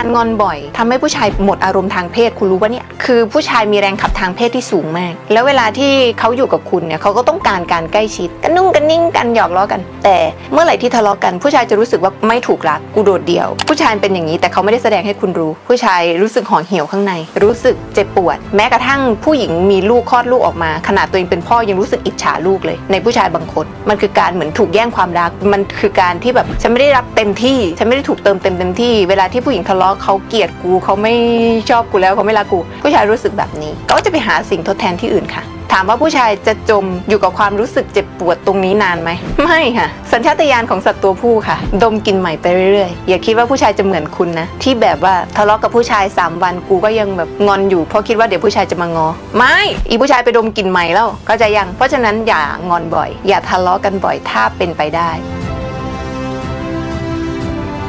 การงอนบ่อยทำให้ผู้ชายหมดอารมณ์ทางเพศคุณรู้ปะเนี่ยคือผู้ชายมีแรงขับทางเพศที่สูงมาก แล้วเวลาที่เขาอยู่กับคุณเนี่ยเขาก็ต้องการการใกล้ชิดกันนุ่งกันนิ่งกันหยอกล้อกัน แต่เมื่อไหร่ที่ทะเลาะกัน ผู้ชายจะรู้สึกว่าไม่ถูกรักกูโดดเดี่ยว ผู้ชายเป็นอย่างนี้แต่เขาไม่ได้แสดงให้คุณรู้ ผู้ชายรู้สึกห่อเหี่ยวข้างใน รู้สึกเจ็บปวด แม้กระทั่งผู้หญิงมีลูกคลอดลูกออกมา ขนาดตัวเองเป็นพ่อยังรู้สึกอิจฉาลูกเลย ในผู้ชายบางคนมันคือการเหมือนถูกแย่งความรัก มันคือการที่แบบฉันไม่ได้รับเต็มที่ฉันไม่ได้ถูกเติมเต็มเต็มที่เวลาที่ผู้หญิงทะเลาะเขาเกลียดกูเขาไม่ชอบกูแล้วเขาไม่รักกู ผู้ชายรู้สึกแบบนี้ ก็จะไปหาสิ่งทดแทนที่อื่นค่ะ ถามว่าผู้ชายจะจมอยู่กับความรู้สึกเจ็บปวดตรงนี้นานไหมไม่ค่ะ สัญชาตญาณของสัตว์ตัวผู้ค่ะ ดมกลินใหม่ไปเรื่อยๆอย่าคิดว่าผู้ชายจะเหมือนคุณนะที่แบบว่าทะเลาะกับผู้ชาย 3 วันกูก็ยังแบบงอนอยู่เพราะคิดว่าเดี๋ยวผู้ชายจะมางอ ไม่อีผู้ชายไปดมกลินใหม่แล้วเข้าใจยังเพราะฉะนั้นอย่างอนบ่อย อย่าทะเลาะกันบ่อยถ้าเป็นไปได้